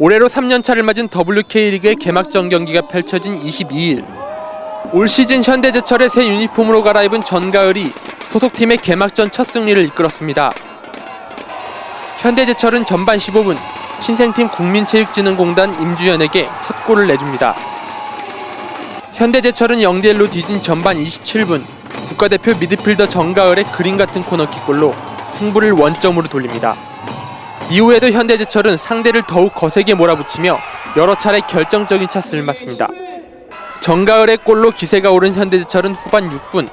올해로 3년차를 맞은 WK리그의 개막전 경기가 펼쳐진 22일 올 시즌 현대제철의 새 유니폼으로 갈아입은 전가을이 소속팀의 개막전 첫 승리를 이끌었습니다. 현대제철은 전반 15분 신생팀 국민체육진흥공단 임주현에게 첫 골을 내줍니다. 현대제철은 0대1로 뒤진 전반 27분 국가대표 미드필더 정가을의 그림 같은 코너킥골로 승부를 원점으로 돌립니다. 이후에도 현대제철은 상대를 더욱 거세게 몰아붙이며 여러 차례 결정적인 찬스를 맞습니다. 정가을의 골로 기세가 오른 현대제철은 후반 6분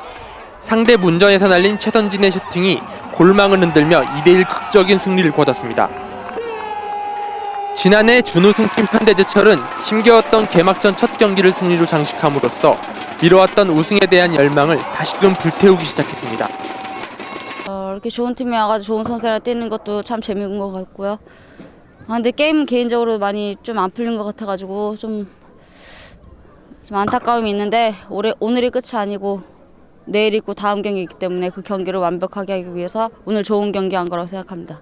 상대 문전에서 날린 최선진의 슈팅이 골망을 흔들며 2대1 극적인 승리를 거뒀습니다. 지난해 준우승팀 현대제철은 힘겨웠던 개막전 첫 경기를 승리로 장식함으로써 미뤄왔던 우승에 대한 열망을 다시금 불태우기 시작했습니다. 어, 이렇게 좋은 팀에 와가지고 좋은 선수랑 뛰는 것도 참 재미있는 것 같고요. 아, 근데 게임 개인적으로 많이 좀 안 풀린 것 같아가지고 좀, 좀 안타까움이 있는데 올해, 오늘이 끝이 아니고 내일 있고 다음 경기 있기 때문에 그 경기를 완벽하게 하기 위해서 오늘 좋은 경기 한 거라고 생각합니다.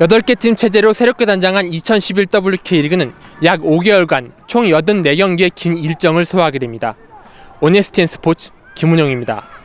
8개 팀 체제로 새롭게 단장한 2011 WK리그는 약 5개월간 총 84경기의 긴 일정을 소화하게 됩니다. 오네스티엔 스포츠 김은영입니다.